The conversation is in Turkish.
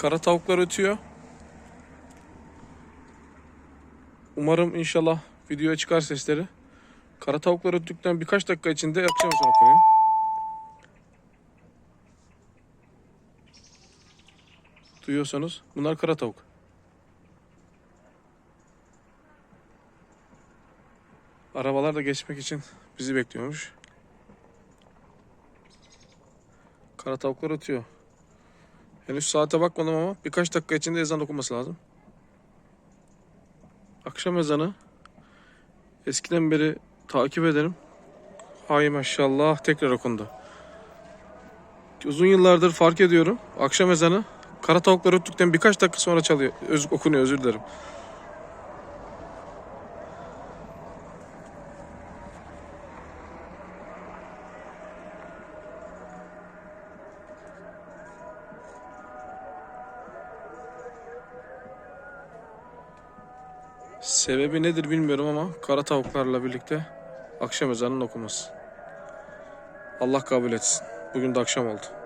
Kara tavuklar ötüyor. Umarım inşallah videoya çıkar sesleri. Kara tavuklar öttükten birkaç dakika içinde akşam ezanı okunuyor. Duyuyorsanız bunlar kara tavuk. Arabalar da geçmek için bizi bekliyormuş. Kara tavuklar ötüyor. Henüz saate bakmadım ama birkaç dakika içinde ezan okunması lazım. Akşam ezanı eskiden beri takip ederim. Hay maşallah tekrar okundu. Uzun yıllardır fark ediyorum. Akşam ezanı kara tavuklar öttükten birkaç dakika sonra çalıyor. Öz, okunuyor özür dilerim. Sebebi nedir bilmiyorum ama kara tavuklarla birlikte akşam ezanının okunması. Allah kabul etsin. Bugün de akşam oldu.